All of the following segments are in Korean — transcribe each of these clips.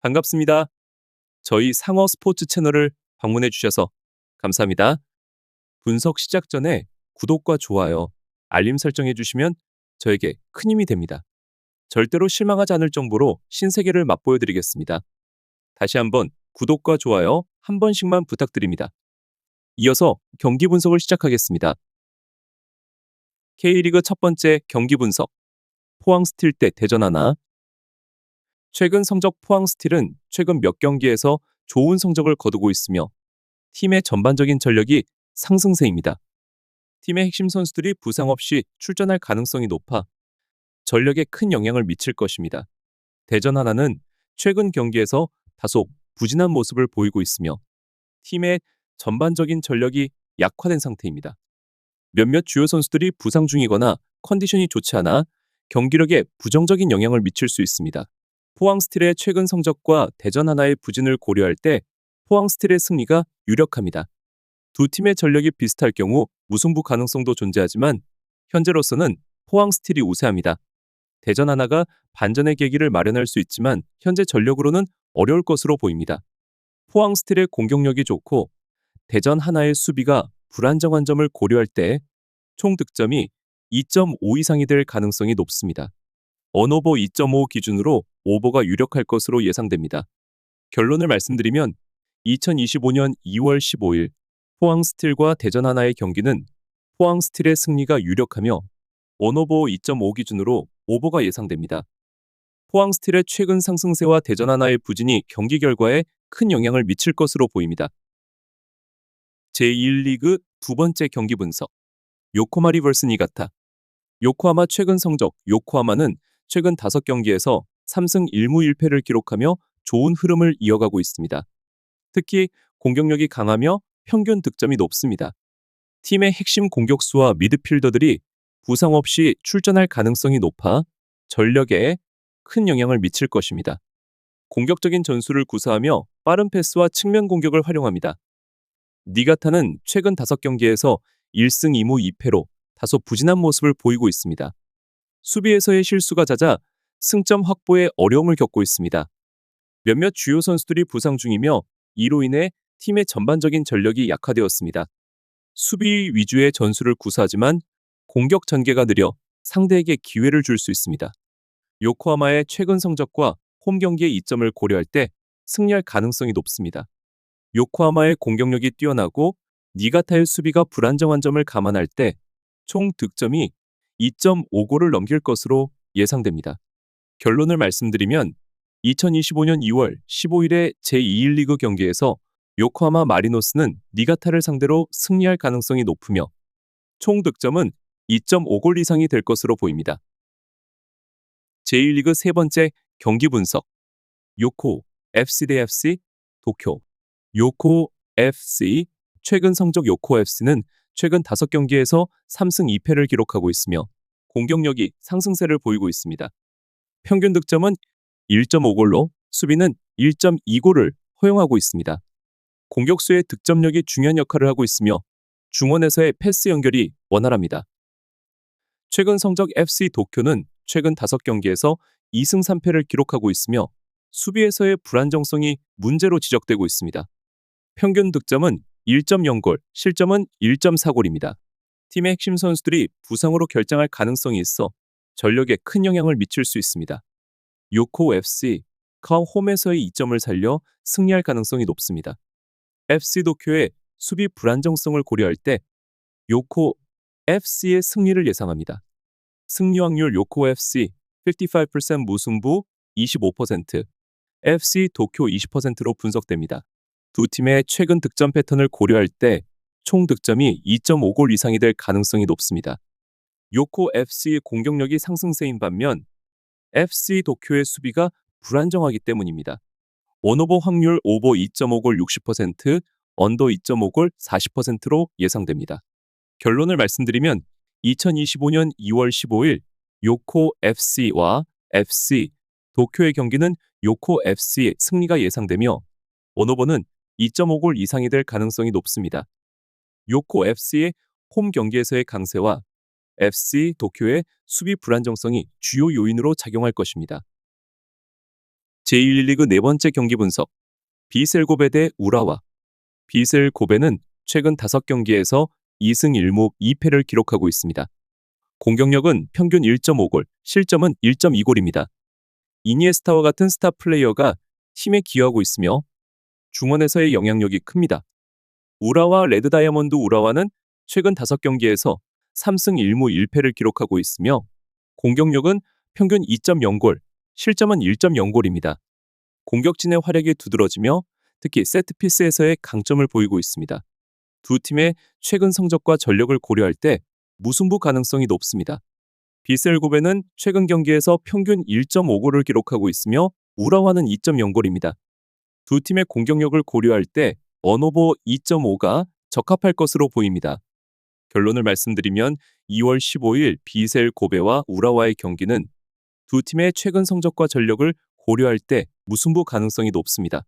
반갑습니다. 저희 상어 스포츠 채널을 방문해 주셔서 감사합니다. 분석 시작 전에 구독과 좋아요, 알림 설정해 주시면 저에게 큰 힘이 됩니다. 절대로 실망하지 않을 정보로 신세계를 맛보여 드리겠습니다. 다시 한번 구독과 좋아요 한 번씩만 부탁드립니다. 이어서 경기 분석을 시작하겠습니다. K리그 첫 번째 경기 분석. 포항 스틸 대 대전 하나. 최근 성적 포항 스틸은 최근 몇 경기에서 좋은 성적을 거두고 있으며 팀의 전반적인 전력이 상승세입니다. 팀의 핵심 선수들이 부상 없이 출전할 가능성이 높아 전력에 큰 영향을 미칠 것입니다. 대전 하나는 최근 경기에서 다소 부진한 모습을 보이고 있으며 팀의 전반적인 전력이 약화된 상태입니다. 몇몇 주요 선수들이 부상 중이거나 컨디션이 좋지 않아 경기력에 부정적인 영향을 미칠 수 있습니다. 포항 스틸의 최근 성적과 대전 하나의 부진을 고려할 때 포항 스틸의 승리가 유력합니다. 두 팀의 전력이 비슷할 경우 무승부 가능성도 존재하지만 현재로서는 포항 스틸이 우세합니다. 대전 하나가 반전의 계기를 마련할 수 있지만 현재 전력으로는 어려울 것으로 보입니다. 포항 스틸의 공격력이 좋고 대전 하나의 수비가 불안정한 점을 고려할 때 총 득점이 2.5 이상이 될 가능성이 높습니다. 언오버 2.5 기준으로 오버가 유력할 것으로 예상됩니다. 결론을 말씀드리면 2025년 2월 15일 포항 스틸과 대전 하나의 경기는 포항 스틸의 승리가 유력하며 언오버 2.5 기준으로 오버가 예상됩니다. 포항 스틸의 최근 상승세와 대전 하나의 부진이 경기 결과에 큰 영향을 미칠 것으로 보입니다. 제1리그 두 번째 경기 분석. 요코마리 vs 니가타. 요코하마 최근 성적 요코하마는 최근 5경기에서 3승 1무 1패를 기록하며 좋은 흐름을 이어가고 있습니다. 특히 공격력이 강하며 평균 득점이 높습니다. 팀의 핵심 공격수와 미드필더들이 부상 없이 출전할 가능성이 높아 전력에 큰 영향을 미칠 것입니다. 공격적인 전술을 구사하며 빠른 패스와 측면 공격을 활용합니다. 니가타는 최근 5경기에서 1승 2무 2패로 다소 부진한 모습을 보이고 있습니다. 수비에서의 실수가 잦아 승점 확보에 어려움을 겪고 있습니다. 몇몇 주요 선수들이 부상 중이며 이로 인해 팀의 전반적인 전력이 약화되었습니다. 수비 위주의 전술을 구사하지만 공격 전개가 느려 상대에게 기회를 줄 수 있습니다. 요코하마의 최근 성적과 홈 경기의 이점을 고려할 때 승리할 가능성이 높습니다. 요코하마의 공격력이 뛰어나고 니가타의 수비가 불안정한 점을 감안할 때 총 득점이 2.5골을 넘길 것으로 예상됩니다. 결론을 말씀드리면 2025년 2월 15일의 제2일 리그 경기에서 요코하마 마리노스는 니가타를 상대로 승리할 가능성이 높으며 총 득점은 2.5골 이상이 될 것으로 보입니다. 제1리그 세 번째 경기 분석. 요코 FC 대 FC 도쿄 요코 FC 최근 성적 요코 FC는 최근 5경기에서 3승 2패를 기록하고 있으며 공격력이 상승세를 보이고 있습니다. 평균 득점은 1.5골로 수비는 1.2골을 허용하고 있습니다. 공격수의 득점력이 중요한 역할을 하고 있으며 중원에서의 패스 연결이 원활합니다. 최근 성적 FC 도쿄는 최근 5경기에서 2승 3패를 기록하고 있으며 수비에서의 불안정성이 문제로 지적되고 있습니다. 평균 득점은 1.0골, 실점은 1.4골입니다. 팀의 핵심 선수들이 부상으로 결장할 가능성이 있어 전력에 큰 영향을 미칠 수 있습니다. 요코 FC, 카 홈에서의 이점을 살려 승리할 가능성이 높습니다. FC 도쿄의 수비 불안정성을 고려할 때 요코 FC의 승리를 예상합니다. 승리 확률 요코 FC 55% 무승부 25%, FC 도쿄 20%로 분석됩니다. 두 팀의 최근 득점 패턴을 고려할 때 총 득점이 2.5골 이상이 될 가능성이 높습니다. 요코 FC의 공격력이 상승세인 반면 FC 도쿄의 수비가 불안정하기 때문입니다. 원오버 확률 오버 2.5골 60%, 언더 2.5골 40%로 예상됩니다. 결론을 말씀드리면 2025년 2월 15일 요코 FC와 FC 도쿄의 경기는 요코 FC의 승리가 예상되며 원오버는 2.5골 이상이 될 가능성이 높습니다. 요코 FC의 홈 경기에서의 강세와 FC 도쿄의 수비 불안정성이 주요 요인으로 작용할 것입니다. 제1리그 네 번째 경기 분석. 비셀 고베 대 우라와. 비셀 고베는 최근 5경기에서 2승 1무 2패를 기록하고 있습니다. 공격력은 평균 1.5골, 실점은 1.2골입니다. 이니에스타와 같은 스타 플레이어가 팀에 기여하고 있으며 중원에서의 영향력이 큽니다. 우라와 레드 다이아몬드 우라와는 최근 5경기에서 3승 1무 1패를 기록하고 있으며 공격력은 평균 2.0골, 실점은 1.0골입니다. 공격진의 활약이 두드러지며 특히 세트피스에서의 강점을 보이고 있습니다. 두 팀의 최근 성적과 전력을 고려할 때 무승부 가능성이 높습니다. 비셀고베는 최근 경기에서 평균 1.5골을 기록하고 있으며 우라와는 2.0골입니다. 두 팀의 공격력을 고려할 때 언오버 2.5가 적합할 것으로 보입니다. 결론을 말씀드리면 2월 15일 비셀 고베와 우라와의 경기는 두 팀의 최근 성적과 전력을 고려할 때 무승부 가능성이 높습니다.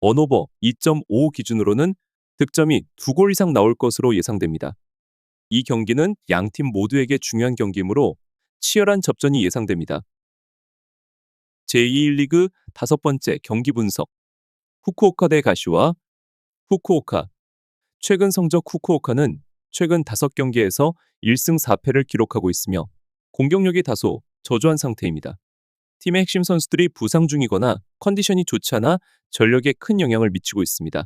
언오버 2.5 기준으로는 득점이 두 골 이상 나올 것으로 예상됩니다. 이 경기는 양 팀 모두에게 중요한 경기이므로 치열한 접전이 예상됩니다. 제2리그 다섯 번째 경기 분석. 후쿠오카 대 가시와 후쿠오카. 최근 성적 후쿠오카는 최근 5경기에서 1승 4패를 기록하고 있으며 공격력이 다소 저조한 상태입니다. 팀의 핵심 선수들이 부상 중이거나 컨디션이 좋지 않아 전력에 큰 영향을 미치고 있습니다.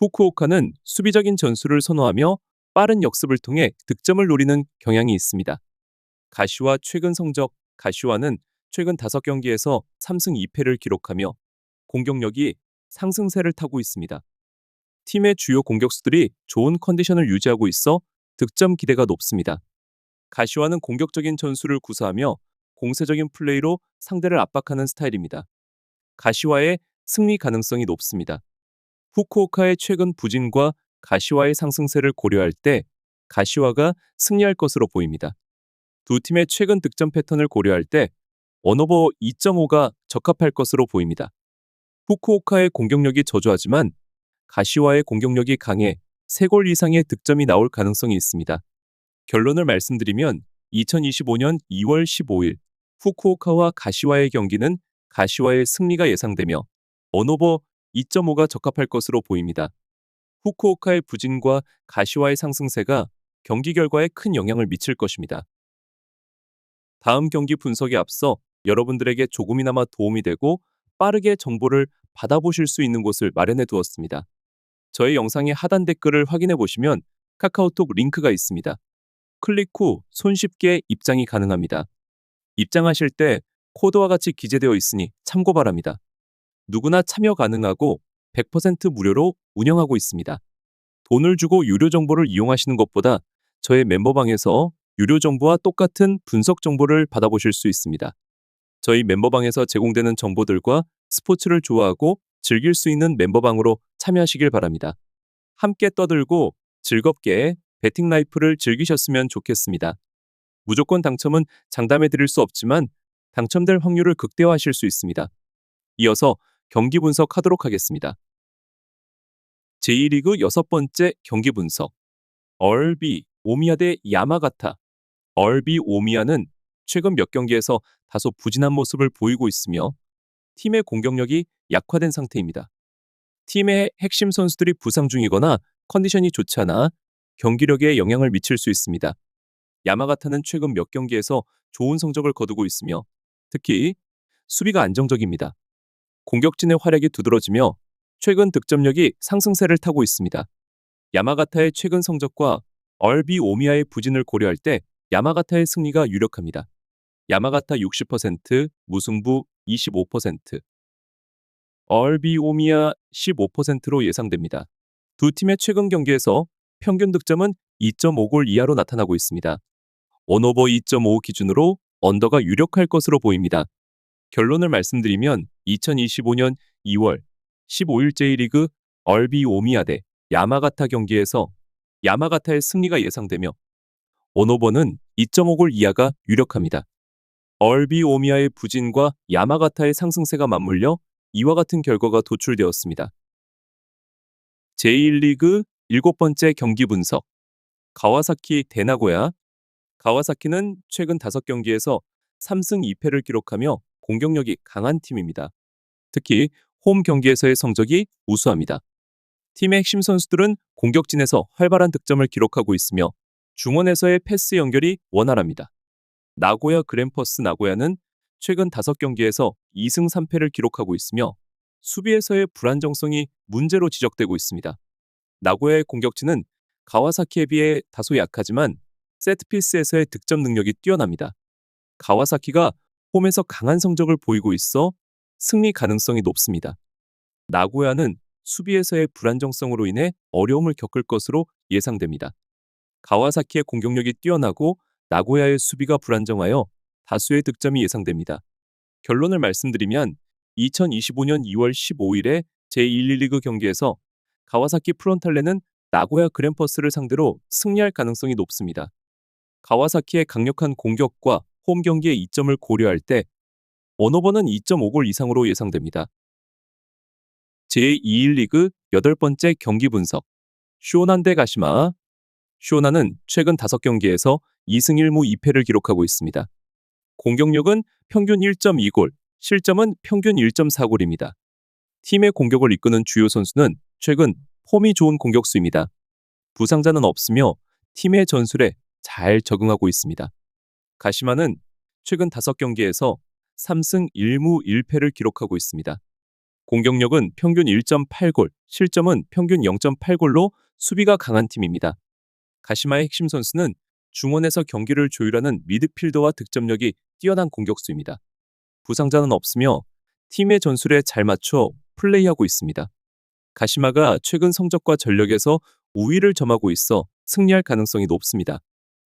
후쿠오카는 수비적인 전술을 선호하며 빠른 역습을 통해 득점을 노리는 경향이 있습니다. 가시와 최근 성적 가시와는 최근 5경기에서 3승 2패를 기록하며 공격력이 상승세를 타고 있습니다. 팀의 주요 공격수들이 좋은 컨디션을 유지하고 있어 득점 기대가 높습니다. 가시와는 공격적인 전술을 구사하며 공세적인 플레이로 상대를 압박하는 스타일입니다. 가시와의 승리 가능성이 높습니다. 후쿠오카의 최근 부진과 가시와의 상승세를 고려할 때 가시와가 승리할 것으로 보입니다. 두 팀의 최근 득점 패턴을 고려할 때 원오버 2.5가 적합할 것으로 보입니다. 후쿠오카의 공격력이 저조하지만 가시와의 공격력이 강해 3골 이상의 득점이 나올 가능성이 있습니다. 결론을 말씀드리면 2025년 2월 15일 후쿠오카와 가시와의 경기는 가시와의 승리가 예상되며 원오버 2.5가 적합할 것으로 보입니다. 후쿠오카의 부진과 가시와의 상승세가 경기 결과에 큰 영향을 미칠 것입니다. 다음 경기 분석에 앞서 여러분들에게 조금이나마 도움이 되고 빠르게 정보를 받아보실 수 있는 곳을 마련해 두었습니다. 저의 영상의 하단 댓글을 확인해 보시면 카카오톡 링크가 있습니다. 클릭 후 손쉽게 입장이 가능합니다. 입장하실 때 코드와 같이 기재되어 있으니 참고 바랍니다. 누구나 참여 가능하고 100% 무료로 운영하고 있습니다. 돈을 주고 유료 정보를 이용하시는 것보다 저의 멤버방에서 유료 정보와 똑같은 분석 정보를 받아보실 수 있습니다. 저희 멤버방에서 제공되는 정보들과 스포츠를 좋아하고 즐길 수 있는 멤버방으로 참여하시길 바랍니다. 함께 떠들고 즐겁게 베팅 라이프를 즐기셨으면 좋겠습니다. 무조건 당첨은 장담해 드릴 수 없지만 당첨될 확률을 극대화하실 수 있습니다. 이어서 경기 분석하도록 하겠습니다. 제2리그 여섯 번째 경기 분석. 얼비 오미야 대 야마가타. 얼비 오미야는 최근 몇 경기에서 다소 부진한 모습을 보이고 있으며 팀의 공격력이 약화된 상태입니다. 팀의 핵심 선수들이 부상 중이거나 컨디션이 좋지 않아 경기력에 영향을 미칠 수 있습니다. 야마가타는 최근 몇 경기에서 좋은 성적을 거두고 있으며 특히 수비가 안정적입니다. 공격진의 활약이 두드러지며 최근 득점력이 상승세를 타고 있습니다. 야마가타의 최근 성적과 얼비 오미야의 부진을 고려할 때 야마가타의 승리가 유력합니다. 야마가타 60%, 무승부 25%, 얼비 오미야 15%로 예상됩니다. 두 팀의 최근 경기에서 평균 득점은 2.5골 이하로 나타나고 있습니다. 원오버 2.5 기준으로 언더가 유력할 것으로 보입니다. 결론을 말씀드리면 2025년 2월 15일째 리그 얼비 오미야 대 야마가타 경기에서 야마가타의 승리가 예상되며 원오버는 2.5골 이하가 유력합니다. 얼비 오미야의 부진과 야마가타의 상승세가 맞물려 이와 같은 결과가 도출되었습니다. 제1리그 일곱 번째 경기 분석. 가와사키 대나고야. 가와사키는 최근 5경기에서 3승 2패를 기록하며 공격력이 강한 팀입니다. 특히 홈 경기에서의 성적이 우수합니다. 팀의 핵심 선수들은 공격진에서 활발한 득점을 기록하고 있으며 중원에서의 패스 연결이 원활합니다. 나고야 그랜퍼스 나고야는 최근 5경기에서 2승 3패를 기록하고 있으며 수비에서의 불안정성이 문제로 지적되고 있습니다. 나고야의 공격진은 가와사키에 비해 다소 약하지만 세트피스에서의 득점 능력이 뛰어납니다. 가와사키가 홈에서 강한 성적을 보이고 있어 승리 가능성이 높습니다. 나고야는 수비에서의 불안정성으로 인해 어려움을 겪을 것으로 예상됩니다. 가와사키의 공격력이 뛰어나고 나고야의 수비가 불안정하여 다수의 득점이 예상됩니다. 결론을 말씀드리면 2025년 2월 15일에 제1리그 경기에서 가와사키 프론탈레는 나고야 그랜퍼스를 상대로 승리할 가능성이 높습니다. 가와사키의 강력한 공격과 홈 경기의 이점을 고려할 때 언어버는 2.5골 이상으로 예상됩니다. 제21리그 여덟 번째 경기 분석 쇼난 대 가시마 쇼나는 최근 5경기에서 2승 1무 2패를 기록하고 있습니다. 공격력은 평균 1.2골, 실점은 평균 1.4골입니다. 팀의 공격을 이끄는 주요 선수는 최근 폼이 좋은 공격수입니다. 부상자는 없으며 팀의 전술에 잘 적응하고 있습니다. 가시마는 최근 5경기에서 3승 1무 1패를 기록하고 있습니다. 공격력은 평균 1.8골, 실점은 평균 0.8골로 수비가 강한 팀입니다. 가시마의 핵심 선수는 중원에서 경기를 조율하는 미드필더와 득점력이 뛰어난 공격수입니다. 부상자는 없으며 팀의 전술에 잘 맞춰 플레이하고 있습니다. 가시마가 최근 성적과 전력에서 우위를 점하고 있어 승리할 가능성이 높습니다.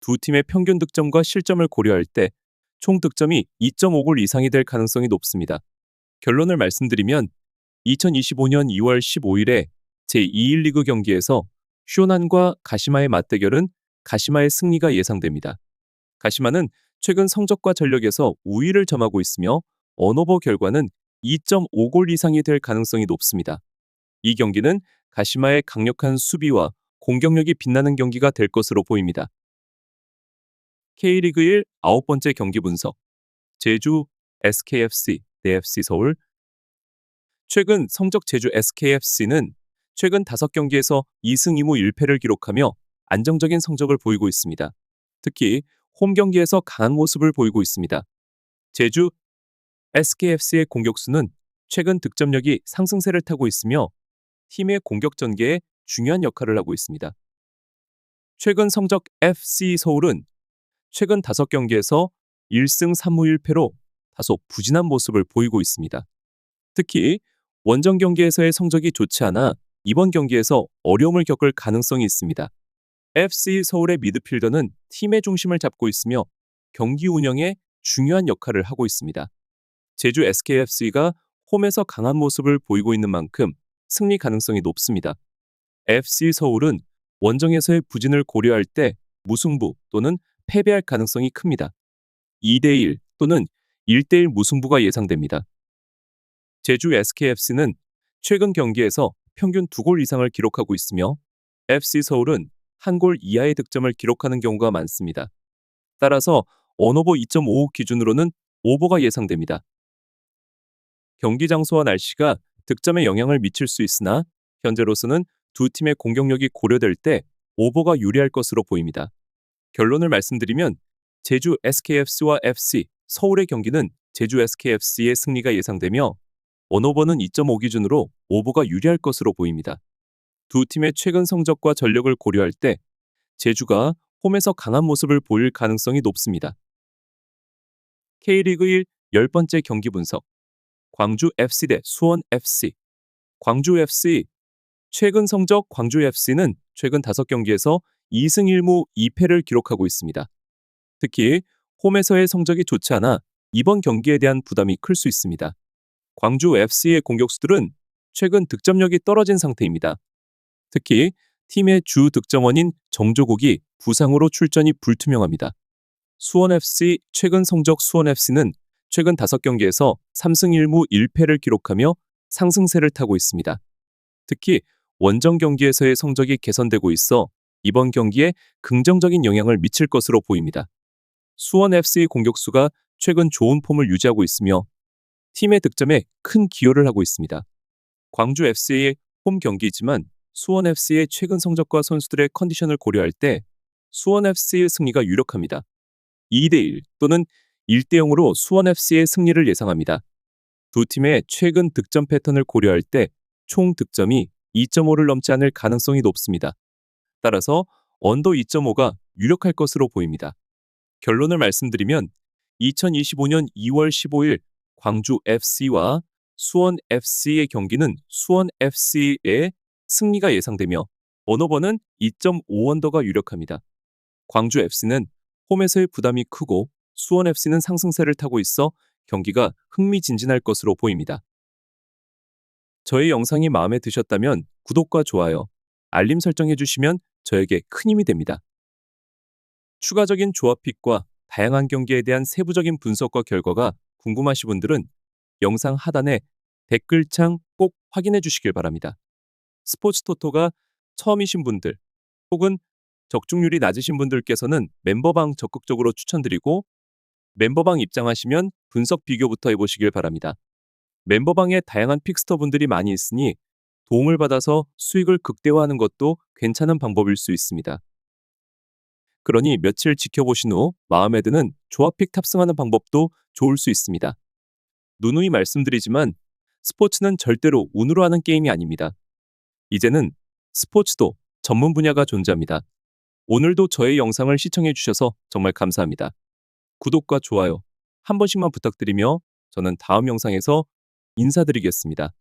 두 팀의 평균 득점과 실점을 고려할 때 총 득점이 2.5골 이상이 될 가능성이 높습니다. 결론을 말씀드리면 2025년 2월 15일에 제2일 리그 경기에서 쇼난과 가시마의 맞대결은 가시마의 승리가 예상됩니다. 가시마는 최근 성적과 전력에서 우위를 점하고 있으며 언어버 결과는 2.5골 이상이 될 가능성이 높습니다. 이 경기는 가시마의 강력한 수비와 공격력이 빛나는 경기가 될 것으로 보입니다. K리그 1 아홉 번째 경기 분석 제주 SKFC 대 FC 서울 최근 성적 제주 SKFC는 최근 5경기에서 2승 2무 1패를 기록하며 안정적인 성적을 보이고 있습니다. 특히 홈 경기에서 강한 모습을 보이고 있습니다. 제주 SKFC의 공격수는 최근 득점력이 상승세를 타고 있으며 팀의 공격 전개에 중요한 역할을 하고 있습니다. 최근 성적 FC 서울은 최근 5경기에서 1승 3무 1패로 다소 부진한 모습을 보이고 있습니다. 특히 원정 경기에서의 성적이 좋지 않아 이번 경기에서 어려움을 겪을 가능성이 있습니다. FC 서울의 미드필더는 팀의 중심을 잡고 있으며 경기 운영에 중요한 역할을 하고 있습니다. 제주 SKFC가 홈에서 강한 모습을 보이고 있는 만큼 승리 가능성이 높습니다. FC 서울은 원정에서의 부진을 고려할 때 무승부 또는 패배할 가능성이 큽니다. 2대1 또는 1대1 무승부가 예상됩니다. 제주 SKFC는 최근 경기에서 평균 2골 이상을 기록하고 있으며 FC 서울은 한 골 이하의 득점을 기록하는 경우가 많습니다. 따라서 언어버 2.55 기준으로는 오버가 예상됩니다. 경기 장소와 날씨가 득점에 영향을 미칠 수 있으나 현재로서는 두 팀의 공격력이 고려될 때 오버가 유리할 것으로 보입니다. 결론을 말씀드리면 제주 SKFC와 FC 서울의 경기는 제주 SKFC의 승리가 예상되며 원오버는 2.5 기준으로 오버가 유리할 것으로 보입니다. 두 팀의 최근 성적과 전력을 고려할 때 제주가 홈에서 강한 모습을 보일 가능성이 높습니다. K리그 1 10번째 경기 분석 광주 FC 대 수원 FC 광주 FC 최근 성적 광주 FC는 최근 5경기에서 2승 1무 2패를 기록하고 있습니다. 특히 홈에서의 성적이 좋지 않아 이번 경기에 대한 부담이 클 수 있습니다. 광주 FC의 공격수들은 최근 득점력이 떨어진 상태입니다. 특히 팀의 주 득점원인 정조국이 부상으로 출전이 불투명합니다. 수원 FC 최근 성적 수원 FC는 최근 5경기에서 3승 1무 1패를 기록하며 상승세를 타고 있습니다. 특히 원정 경기에서의 성적이 개선되고 있어 이번 경기에 긍정적인 영향을 미칠 것으로 보입니다. 수원 FC 공격수가 최근 좋은 폼을 유지하고 있으며 팀의 득점에 큰 기여를 하고 있습니다. 광주 FC의 홈 경기이지만 수원 FC의 최근 성적과 선수들의 컨디션을 고려할 때 수원 FC의 승리가 유력합니다. 2대1 또는 1대0으로 수원 FC의 승리를 예상합니다. 두 팀의 최근 득점 패턴을 고려할 때 총 득점이 2.5를 넘지 않을 가능성이 높습니다. 따라서 언더 2.5가 유력할 것으로 보입니다. 결론을 말씀드리면 2025년 2월 15일 광주 FC와 수원 FC의 경기는 수원 FC의 승리가 예상되며 번호번은 2.5 언더가 유력합니다. 광주 FC는 홈에서의 부담이 크고 수원 FC는 상승세를 타고 있어 경기가 흥미진진할 것으로 보입니다. 저의 영상이 마음에 드셨다면 구독과 좋아요, 알림 설정해 주시면 저에게 큰 힘이 됩니다. 추가적인 조합픽과 다양한 경기에 대한 세부적인 분석과 결과가 궁금하신 분들은 영상 하단에 댓글창 꼭 확인해 주시길 바랍니다. 스포츠 토토가 처음이신 분들 혹은 적중률이 낮으신 분들께서는 멤버방 적극적으로 추천드리고 멤버방 입장하시면 분석 비교부터 해보시길 바랍니다. 멤버방에 다양한 픽스터 분들이 많이 있으니 도움을 받아서 수익을 극대화하는 것도 괜찮은 방법일 수 있습니다. 그러니 며칠 지켜보신 후 마음에 드는 조합픽 탑승하는 방법도 좋을 수 있습니다. 누누이 말씀드리지만 스포츠는 절대로 운으로 하는 게임이 아닙니다. 이제는 스포츠도 전문 분야가 존재합니다. 오늘도 저의 영상을 시청해 주셔서 정말 감사합니다. 구독과 좋아요 한 번씩만 부탁드리며 저는 다음 영상에서 인사드리겠습니다.